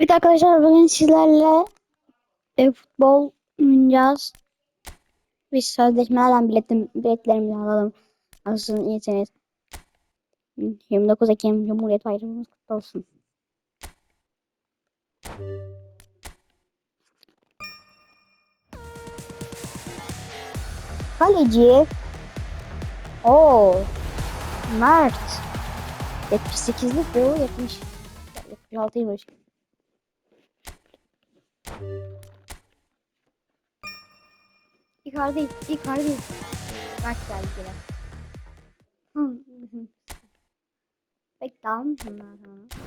Evet arkadaşlar bugün sizlerle e, futbol oynayacağız. Biz sözleşmelerden biletim, biletlerimizi alalım. Nasılsın iyisiniz? 29 Ekim Cumhuriyet Bayramımız kutlu olsun. Kaleci. Oo. Mert. 78'lik bu 70. 76'ymış. Icardi, Icardi. Bak geldi yine. Hı, hı. Bekle almışım ben sana.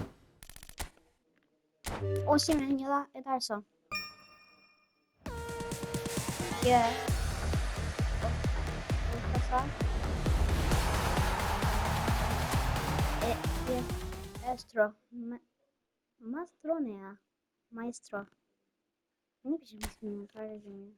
Osimhen ya da Ederson. Yeah. Orta E, e, Astro. Ma Mastro ne ya? Maestro. Ne biçim ismi kardeşim ya?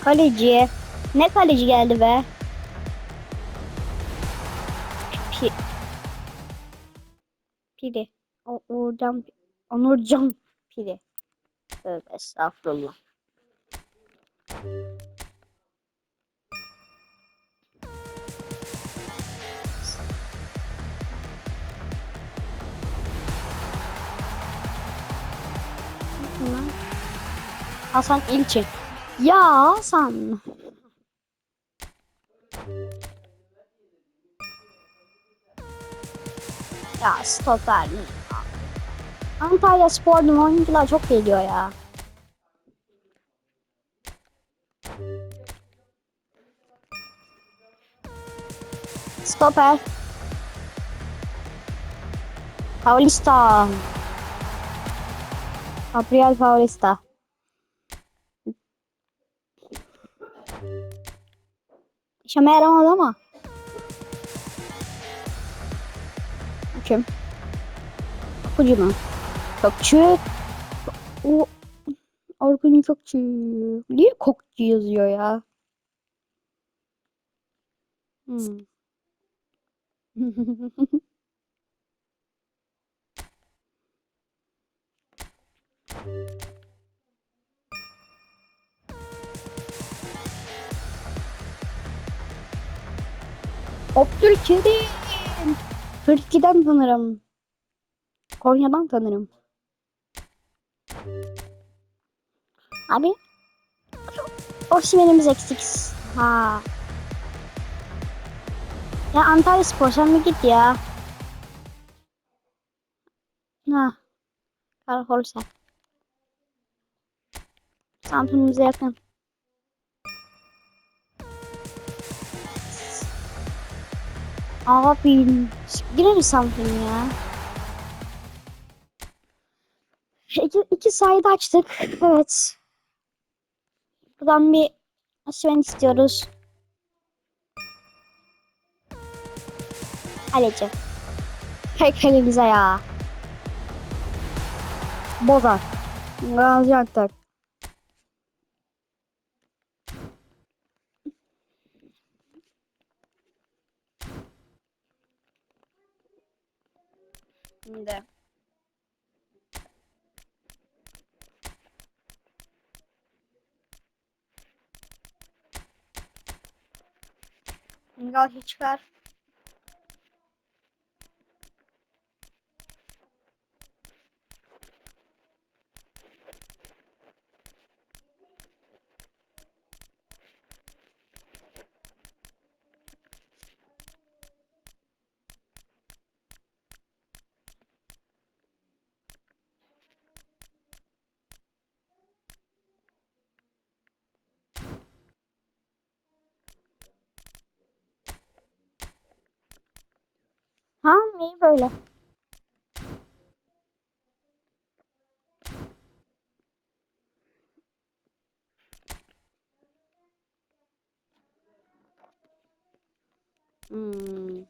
Kaleci. Ne kaleci geldi be? Pi Piri. O Uğurcan Onurcan Piri. Tövbe estağfurullah. Hasan İlçin. Ya Hasan. Ya stoper? Antalya Spor'un oyuncular çok geliyor ya. Stoper. Paulista. Gabriel Paulista. İşime yaramadı ama. Kim? Okucu mu? Kökçü. O Orkun Kökçü. Niye Kokçu yazıyor ya? Hmm. Abdülkerim. 42'den tanırım. Konya'dan tanırım. Abi. Osimhen'imiz eksik. Ha. Ya Antalya Spor sen mi git ya? Ha. Karakol sen. Samsun'umuza yakın. Abi gireriz Samsun ya. İki, iki sayıda açtık. Evet. Buradan bir Asven istiyoruz. Kaleci. Tek elimize ya. Bozar. Gaziantep. Şimdi. Galhi çıkar. Ha iyi böyle. Hmm.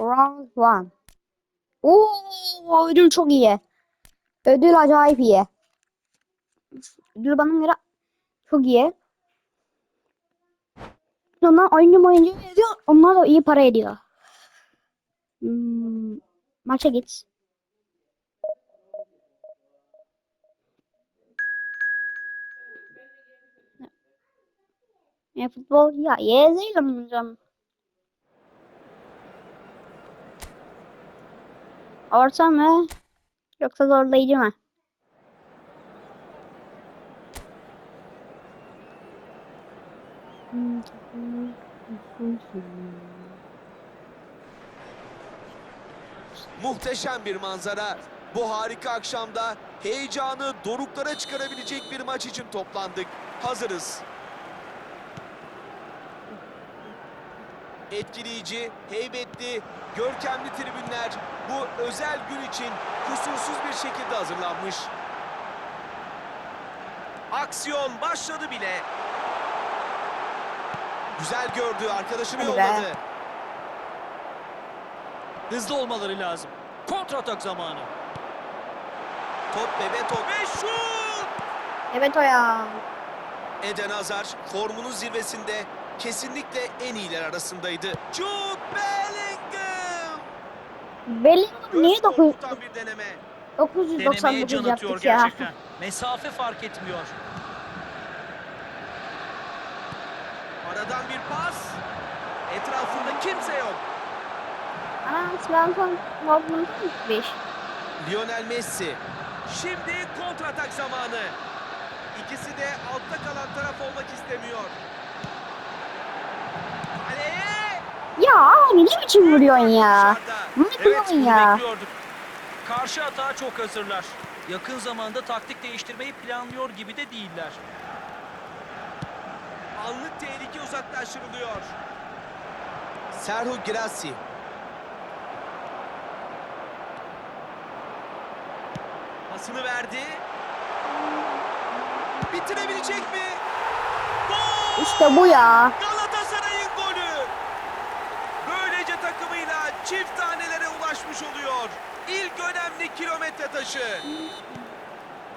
Round one. Oo, ödül çok iyi. Ödül acayip iyi. Ödül bana göre çok iyi. Sonra oyuncu oyuncu ediyor. Onlar da iyi para ediyor. Hmm, maça git. Ya futbol ya yezeyle mi Orta mı? Yoksa zorlayıcı mı? Muhteşem bir manzara. Bu harika akşamda heyecanı doruklara çıkarabilecek bir maç için toplandık. Hazırız. Etkileyici, heybetli, görkemli tribünler bu özel gün için kusursuz bir şekilde hazırlanmış. Aksiyon başladı bile. Güzel gördü, arkadaşını Hadi be. yolladı. Hızlı olmaları lazım. Kontratak zamanı. Top bebe top. Ve şut! Evet o ya. Eden Hazar formunun zirvesinde kesinlikle en iyiler arasındaydı. Jude Bellingham! Bellingham niye Göz dokuz- korkutan bir deneme. Denemeye 999 can atıyor yaptık ya? gerçekten. Mesafe fark etmiyor. Aradan bir pas. Etrafında kimse yok. Svensson Dortmund'a mı gitmiş? Lionel Messi. Şimdi kontratak zamanı. İkisi de altta kalan taraf olmak istemiyor. Ya abi ne biçim vuruyorsun ya? Ne yapıyorsun ya? bekliyorduk. Karşı atağa çok hazırlar. Yakın zamanda taktik değiştirmeyi planlıyor gibi de değiller. Anlık tehlike uzaklaştırılıyor. Serhu Girassi. Pasını verdi. Bitirebilecek mi? Gol! İşte bu ya. Galatasaray'ın oluyor. İlk önemli kilometre taşı.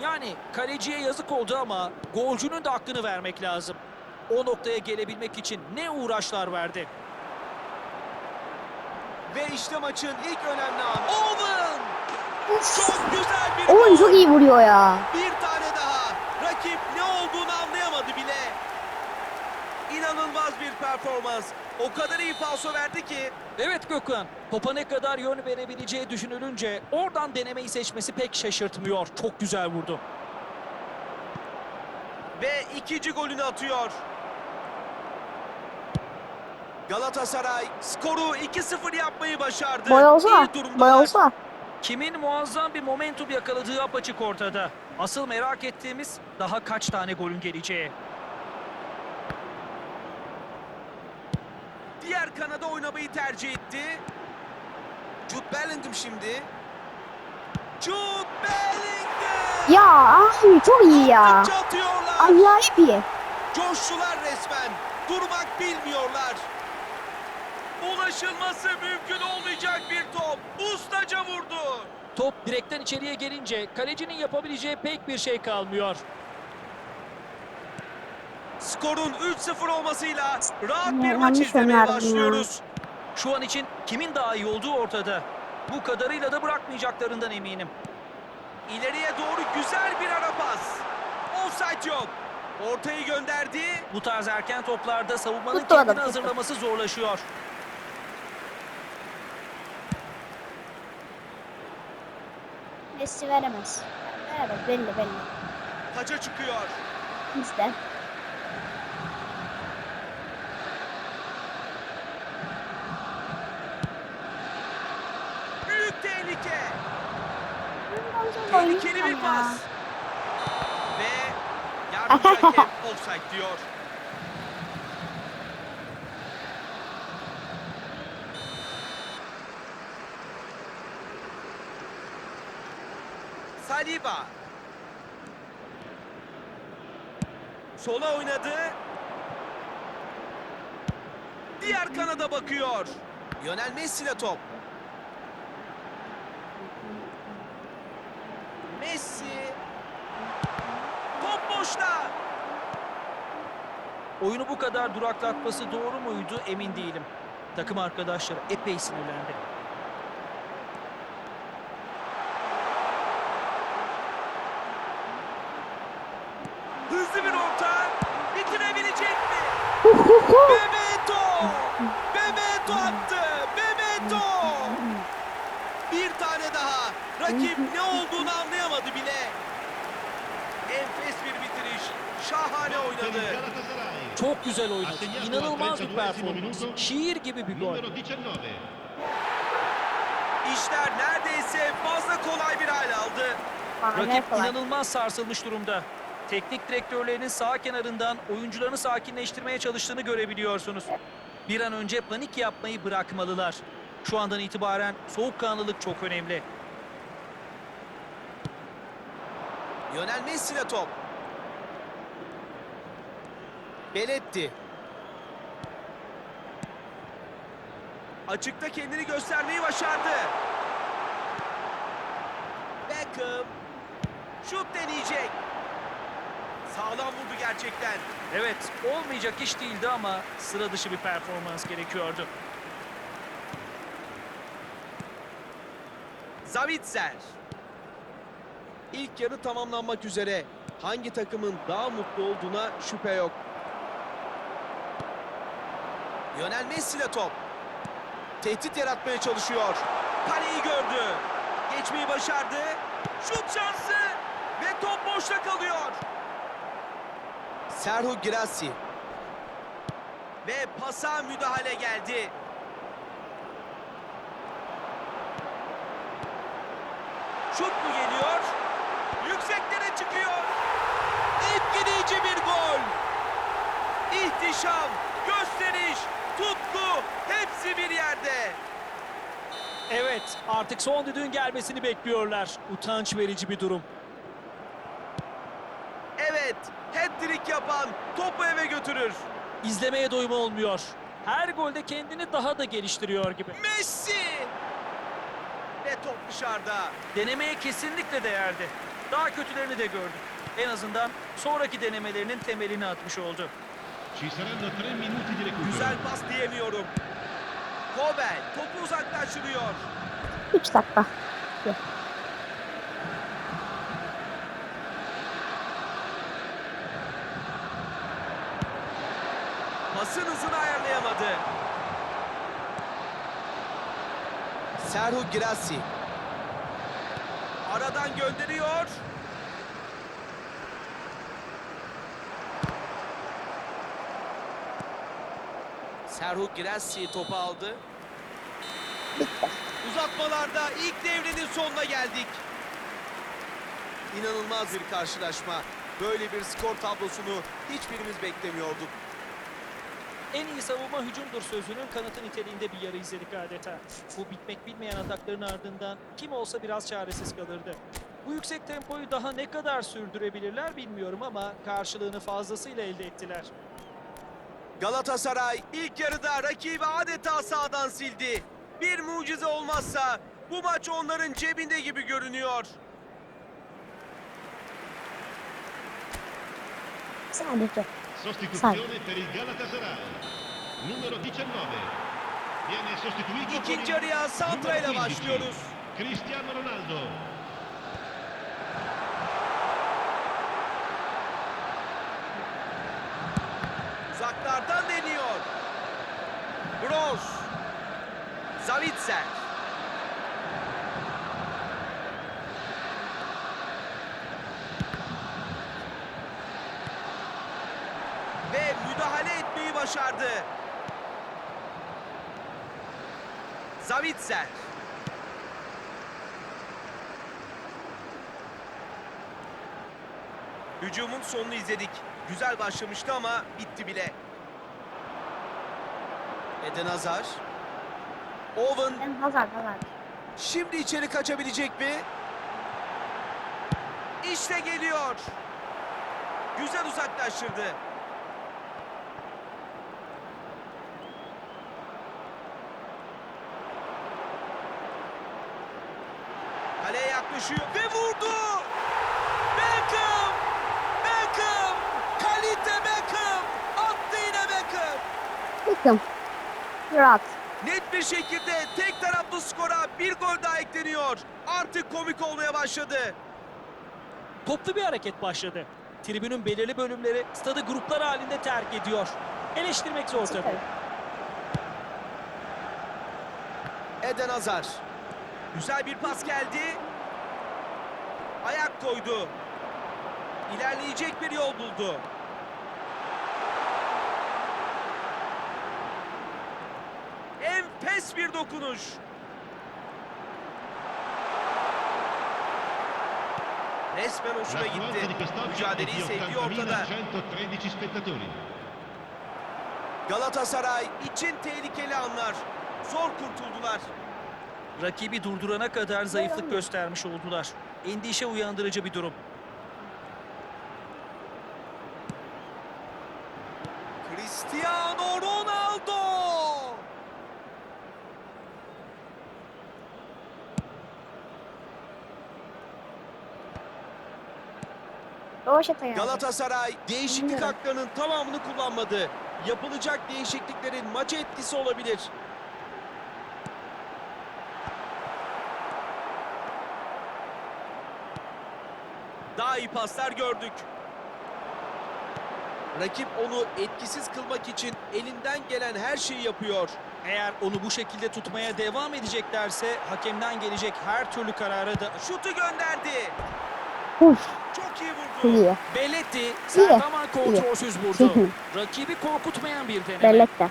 Yani kaleciye yazık oldu ama golcünün de hakkını vermek lazım. O noktaya gelebilmek için ne uğraşlar verdi. Ve işte maçın ilk önemli anı. Owen! Çok güzel bir gol. çok iyi vuruyor ya. Bir tane daha. Rakip ne olduğunu anlayamadı bile. İnanılmaz bir performans. O kadar iyi falso verdi ki. Evet Gökhan, topa ne kadar yön verebileceği düşünülünce oradan denemeyi seçmesi pek şaşırtmıyor. Çok güzel vurdu. Ve ikinci golünü atıyor. Galatasaray skoru 2-0 yapmayı başardı. Boy olsa. İyi durumdalar. Boy olsa. Kimin muazzam bir momentum yakaladığı apaçık ortada. Asıl merak ettiğimiz daha kaç tane golün geleceği. Diğer kanada oynamayı tercih etti. Jude Bellingham şimdi. Jude Bellingham! Ya abi çok iyi ya. Acayip iyi. Coştular resmen. Durmak bilmiyorlar. Ulaşılması mümkün olmayacak bir top. Ustaca vurdu. Top direkten içeriye gelince kalecinin yapabileceği pek bir şey kalmıyor. Skorun 3-0 olmasıyla rahat bir maç izlemeye başlıyoruz. Şu an için kimin daha iyi olduğu ortada. Bu kadarıyla da bırakmayacaklarından eminim. İleriye doğru güzel bir ara pas. Offside yok. Ortayı gönderdi. Bu tarz erken toplarda savunmanın Tuttu adam, kendini tuttu. hazırlaması zorlaşıyor. Messi veremez. Veremez belli belli. Taça çıkıyor. Bizde. Büyük tehlike. Tehlikeli bir pas. Ve yardımcı hakem offside diyor. Saliba. Sola oynadı. Diğer kanada bakıyor. Lionel Messi ile top. Messi. Top boşta. Oyunu bu kadar duraklatması doğru muydu emin değilim. Takım arkadaşları epey sinirlendi. Hızlı bir orta. Bitirebilecek mi? Bebeto! Bebeto attı! Bebeto! Bir tane daha. Rakip ne olduğunu anlayamadı bile. Enfes bir bitiriş. Şahane oynadı. Çok güzel oynadı. İnanılmaz bir performans. Şiir gibi bir gol. Numero 19. İşler neredeyse fazla kolay bir hal aldı. Rakip inanılmaz sarsılmış durumda. Teknik direktörlerinin sağ kenarından oyuncularını sakinleştirmeye çalıştığını görebiliyorsunuz. Bir an önce panik yapmayı bırakmalılar. Şu andan itibaren soğukkanlılık çok önemli. Lionel Messi ile top. Beletti. Açıkta kendini göstermeyi başardı. Beckham. Şut deneyecek. Sağlam vurdu gerçekten. Evet, olmayacak iş değildi ama sıra dışı bir performans gerekiyordu. Zavitzer. İlk yarı tamamlanmak üzere. Hangi takımın daha mutlu olduğuna şüphe yok. Lionel Messi ile top. Tehdit yaratmaya çalışıyor. Kaleyi gördü. Geçmeyi başardı. Şut şansı. Ve top boşta kalıyor. Serhu Girassi. Ve pasa müdahale geldi. Şut mu geliyor? Yükseklere çıkıyor. Etkileyici bir gol. İhtişam, gösteriş, tutku hepsi bir yerde. Evet, artık son düdüğün gelmesini bekliyorlar. Utanç verici bir durum. Evet, hat-trick yapan topu eve götürür. İzlemeye doyum olmuyor. Her golde kendini daha da geliştiriyor gibi. Messi! Ve top dışarıda. Denemeye kesinlikle değerdi. Daha kötülerini de gördük. En azından sonraki denemelerinin temelini atmış oldu. Ci saranno 3 minuti di recupero. Güzel pas diyemiyorum. Kobel topu uzaklaştırıyor. 3 dakika. Pasın hızını ayarlayamadı. Serhu Girassi. Aradan gönderiyor. Serhu Girassi topu aldı. Uzatmalarda ilk devrenin sonuna geldik. İnanılmaz bir karşılaşma. Böyle bir skor tablosunu hiçbirimiz beklemiyorduk. En iyi savunma hücumdur sözünün kanıtı niteliğinde bir yarı izledik adeta. Bu bitmek bilmeyen atakların ardından kim olsa biraz çaresiz kalırdı. Bu yüksek tempoyu daha ne kadar sürdürebilirler bilmiyorum ama karşılığını fazlasıyla elde ettiler. Galatasaray ilk yarıda rakibi adeta sağdan sildi. Bir mucize olmazsa bu maç onların cebinde gibi görünüyor. Sadece. Sostituzione per il Galatasaray. Numero 19. Viene sostituito con İkinci yarıya Santra ile numero 15. başlıyoruz. Cristiano Ronaldo. Müdahale etmeyi başardı. Zavitser. Hücumun sonunu izledik. Güzel başlamıştı ama bitti bile. Eden Hazar. Owen Ben Hazard Hazard. şimdi içeri kaçabilecek mi? İşte geliyor. Güzel uzaklaştırdı. yaklaşıyor ve vurdu. Beckham! Beckham! Kalite Beckham! Attı yine Beckham! Beckham. Rahat. Net bir şekilde tek taraflı skora bir gol daha ekleniyor. Artık komik olmaya başladı. Toplu bir hareket başladı. Tribünün belirli bölümleri stadı gruplar halinde terk ediyor. Eleştirmek zor tabii. Eden Hazar. Güzel bir pas geldi. Ayak koydu. İlerleyecek bir yol buldu. Enfes bir dokunuş. Resmen hoşuna gitti. Mücadeleyi di sevdiği ortada. 80.113 spettatori. Galatasaray için tehlikeli anlar. Zor kurtuldular. Rakibi durdurana kadar zayıflık göstermiş oldular. Endişe uyandırıcı bir durum. Cristiano Ronaldo! Galatasaray değişiklik haklarının tamamını kullanmadı. Yapılacak değişikliklerin maça etkisi olabilir. Daha iyi paslar gördük. Rakip onu etkisiz kılmak için elinden gelen her şeyi yapıyor. Eğer onu bu şekilde tutmaya devam edeceklerse hakemden gelecek her türlü karara da Şutu gönderdi. Uf, Çok iyi vurdu. iyi. Belletti Serdaman kontrolsüz vurdu. Rakibi korkutmayan bir deneme. Belletta.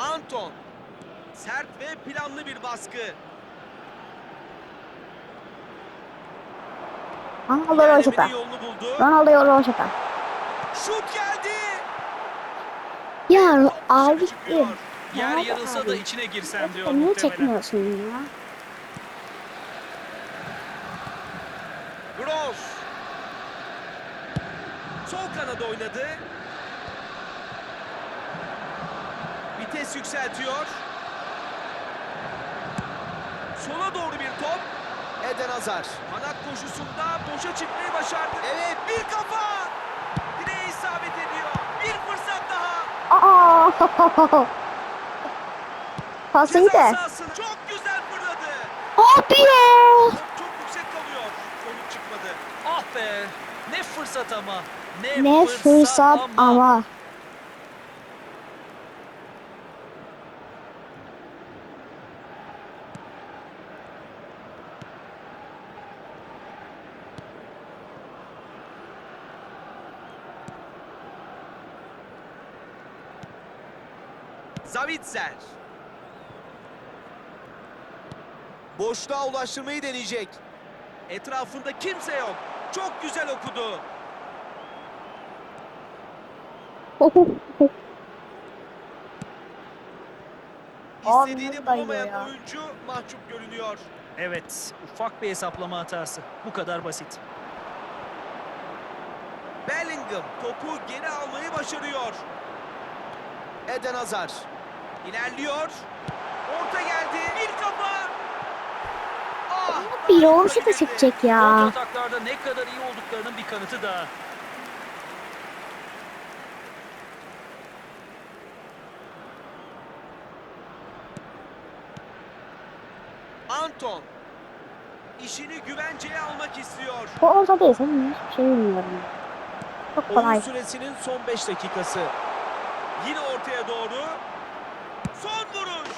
Anton. Sert ve planlı bir baskı. Ronaldo buldu. Ronaldo Rovaşata. Şut geldi. Ya çıkıyor. Yer yarılsa da içine girsem diyor Niye muhtemelen. çekmiyorsun ya? Gross. Sol kanada oynadı. Vites yükseltiyor. Sola doğru bir top. Eden Hazar. Kanat koşusunda boşa çıkmayı başardı. Evet bir kafa. Direğe isabet ediyor. Bir fırsat daha. Aa! Pası iyi de. çok güzel fırladı. Abi ya! Top çok yüksek kalıyor. Sonuç çıkmadı. Ah be! Ne fırsat ama. Ne, Ne fırsat ama. Zavitzer. Boşluğa ulaştırmayı deneyecek. Etrafında kimse yok. Çok güzel okudu. Abi İstediğini bulamayan ya? oyuncu mahcup görünüyor. Evet, ufak bir hesaplama hatası. Bu kadar basit. Bellingham topu geri almayı başarıyor. Eden Hazar. İlerliyor. Orta geldi. Bir kafa. Ah, Bir yukarı girdi. çekecek ya. Kontrataklarda ne kadar iyi olduklarının bir kanıtı daha. Anton. İşini güvenceye almak istiyor. Bu orta değil. Senin hiçbir şey bilmiyorum. Çok Oyun kolay. süresinin son 5 dakikası. Yine ortaya doğru. Son vuruş.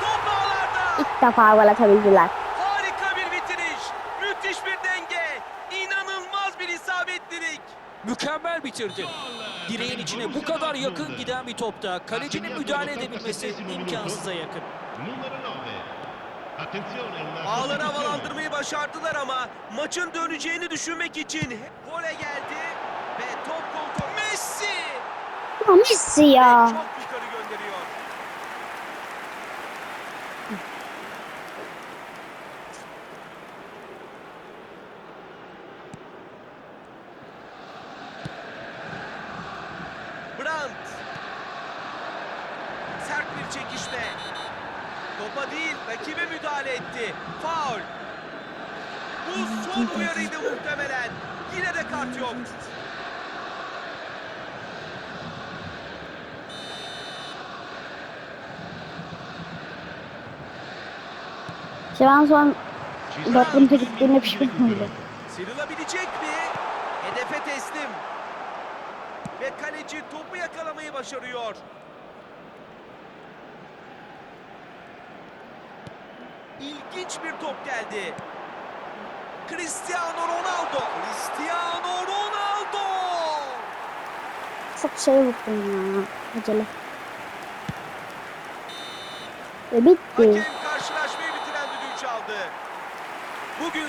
Top ağlarda. İlk defa gol atabildiler. Harika bir bitiriş. Müthiş bir denge. İnanılmaz bir isabetlilik. Mükemmel bitirdi. Direğin içine bu kadar yakın giden bir topta kalecinin müdahale edebilmesi imkansıza yakın. Numero 9. Attenzione, una Ağları sostituzione. havalandırmayı başardılar ama maçın döneceğini düşünmek için gole geldi ve top kontrol. Messi Ama Messi ya. çok yukarı gönderiyor. Brandt. Sert bir çekişme. Rakibe müdahale etti. Faul. Bu son uyarıydı muhtemelen. Yine de kart yok. Ben son Dortmund'a di pişman oldum. Sıyrılabilecek mi? Hedefe teslim. Ve kaleci topu yakalamayı başarıyor. İlginç bir top geldi. Cristiano Ronaldo. Cristiano Ronaldo. Çok şey vurdum ya. Acele. Ve bitti. Hakem Bugün